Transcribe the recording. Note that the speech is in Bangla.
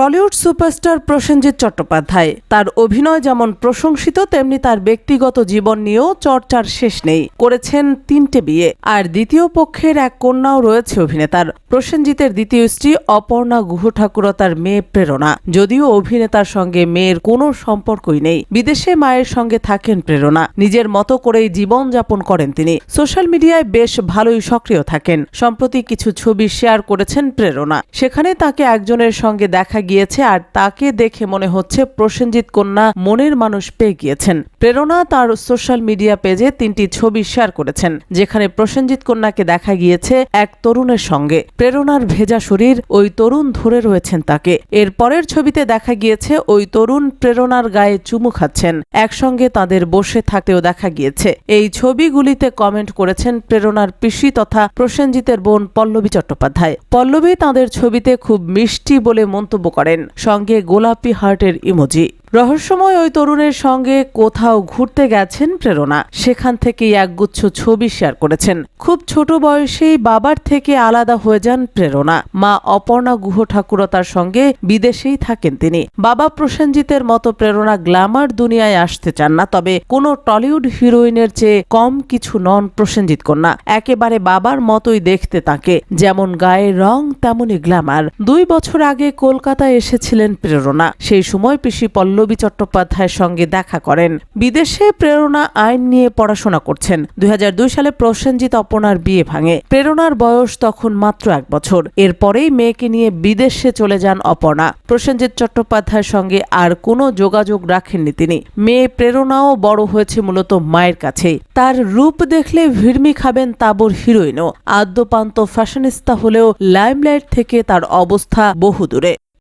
Tollywood superstar Prosenjit Chattopadhyay. তার অভিনয় যেমন প্রশংসিত, তেমনি তার ব্যক্তিগত জীবন নিয়েও চর্চার শেষ নেই। করেছেন তিনটে বিয়ে, আর দ্বিতীয় পক্ষের এক কন্যাও রয়েছে অভিনেতার। প্রসেনজিতের দ্বিতীয় স্ত্রী অপর্ণা গুহ ঠাকুর তার মেয়ে প্রেরণা। যদিও অভিনেতার সঙ্গে মেয়ের কোনো সম্পর্কই নেই, বিদেশে মায়ের সঙ্গে থাকেন প্রেরণা। নিজের মতো করেই জীবন যাপন করেন তিনি। সোশ্যাল মিডিয়ায় বেশ ভালোই সক্রিয় থাকেন। সম্প্রতি কিছু ছবি শেয়ার করেছেন প্রেরণা। সেখানে তাকে একজনের সঙ্গে দেখা গিয়েছে আর তাকে দেখে মনে হচ্ছে প্রসেনজিৎ কন্যা মনের মানুষ পেয়ে গিয়েছেন। প্রেরণা তার সোশ্যাল মিডিয়া পেজে তিনটি ছবি শেয়ার করেছেন, যেখানে প্রসেনজিৎ কন্যাকে দেখা গিয়েছে এক তরুণের সঙ্গে। প্রেরণার ভেজা শরীর ওই তরুণ ধরে রয়েছেন তাকে। এর পরের ছবিতে দেখা গিয়েছে ওই তরুণ প্রেরণার গায়ে চুমু খাচ্ছেন। একসঙ্গে তাদের বসে থাকতেও দেখা গিয়েছে। এই ছবিগুলিতে কমেন্ট করেছেন প্রেরণার পিসি তথা প্রসেনজিতের বোন পল্লবী চট্টোপাধ্যায়। পল্লবী তাদের ছবিতে খুব মিষ্টি বলে মন্তব্য করেন। সঙ্গে গোলাপি হার্টের ইমোজি। রহস্যময় ওই তরুণের সঙ্গে কোথাও ঘুরতে গেছেন প্রেরণা। সেখান থেকেই একগুচ্ছ ছবি শেয়ার করেছেন। খুব ছোট বয়সেই বাবার থেকে আলাদা হয়ে যান প্রেরণা। মা অপর্ণা গুহ ঠাকুরতার সঙ্গে বিদেশেই থাকেন তিনি। বাবা প্রসেনজিতের মতো প্রেরণা গ্ল্যামার দুনিয়ায় আসতে চান না, তবে কোনো টলিউড হিরোইনের চেয়ে কম কিছু নন প্রসেনজিৎ কন্যা। একেবারে বাবার মতোই দেখতে তাকে। যেমন গায়ে রং, তেমনই গ্ল্যামার। দুই বছর আগে কলকাতায় এসেছিলেন প্রেরণা। সেই সময় পিসি পল্লবী চট্টোপাধ্যায়ের সঙ্গে দেখা করেন। বিদেশে প্রেরণা আইন নিয়ে পড়াশোনা করছেন। দুই হাজার দুই সালে প্রসেনজিৎ অপনার বিয়ে ভাঙে। প্রেরণার বয়স তখন মাত্র এক বছর। এরপরেই মেয়েকে নিয়ে বিদেশে চলে যান অপর্ণা। প্রসেনজিৎ চট্টোপাধ্যায়ের সঙ্গে আর কোনো যোগাযোগ রাখেননি তিনি। মেয়ে প্রেরণাও বড় হয়েছে মূলত মায়ের কাছেই তার রূপ দেখলে ভিড়মি খাবেন তাবর হিরোইনও। আদ্যপান্ত ফ্যাশনিস্তা হলেও লাইমলাইট থেকে তার অবস্থা বহু দূরে